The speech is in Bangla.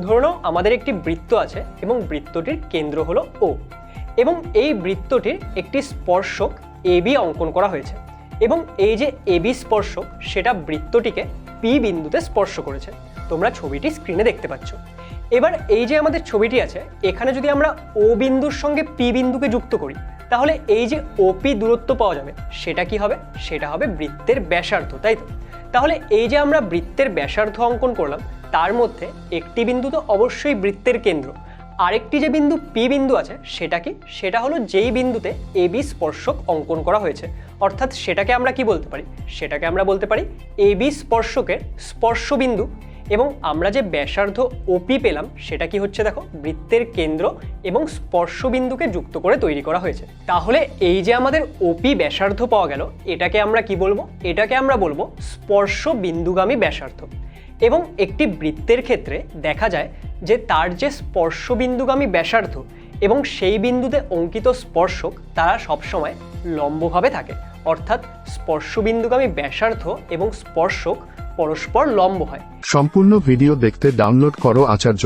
ধরে নাও, আমাদের একটি বৃত্ত আছে এবং বৃত্তটির কেন্দ্র হলো ও এবং এই বৃত্তটির একটি স্পর্শক এবি অঙ্কন করা হয়েছে। এবং এই যে এবি স্পর্শক, সেটা বৃত্তটিকে পি বিন্দুতে স্পর্শ করেছে। তোমরা ছবিটি স্ক্রিনে দেখতে পাচ্ছ। এবার এই যে আমাদের ছবিটি আছে, এখানে যদি আমরা ও বিন্দুর সঙ্গে পি বিন্দুকে যুক্ত করি তাহলে এই যে ওপি দূরত্ব পাওয়া যাবে, সেটা কি হবে? সেটা হবে বৃত্তের ব্যাসার্ধ, তাই তো? তাহলে এই যে আমরা বৃত্তের ব্যাসার্ধ অঙ্কন করলাম, তার মধ্যে একটি বিন্দু তো অবশ্যই বৃত্তের কেন্দ্র। আরেকটি যে বিন্দু পি বিন্দু আছে, সেটা কি? সেটা হলো যেই বিন্দুতে এ বি স্পর্শক অঙ্কন করা হয়েছে। অর্থাৎ সেটাকে আমরা কি বলতে পারি? সেটাকে আমরা বলতে পারি এ বি স্পর্শকের স্পর্শ বিন্দু এবং আমরা যে ব্যাসার্ধ ওপি পেলাম, সেটা কি হচ্ছে দেখো? বৃত্তের কেন্দ্র এবং স্পর্শ বিন্দুকে যুক্ত করে তৈরি করা হয়েছে। তাহলে এই যে আমাদের ওপি ব্যাসার্ধ পাওয়া গেল, এটাকে আমরা কি বলব? এটাকে আমরা বলব স্পর্শ বিন্দুগামী ব্যাসার্ধ। এবং একটি বৃত্তের ক্ষেত্রে দেখা যায় যে তার যে স্পর্শ বিন্দুগামী ব্যাসার্ধ এবং সেই বিন্দুতে অঙ্কিত স্পর্শক, তারা সবসময় লম্বভাবে থাকে। অর্থাৎ স্পর্শ বিন্দুগামী ব্যাসার্ধ এবং স্পর্শক পরস্পর লম্ব হয়। সম্পূর্ণ ভিডিও দেখতে ডাউনলোড করো আচার্য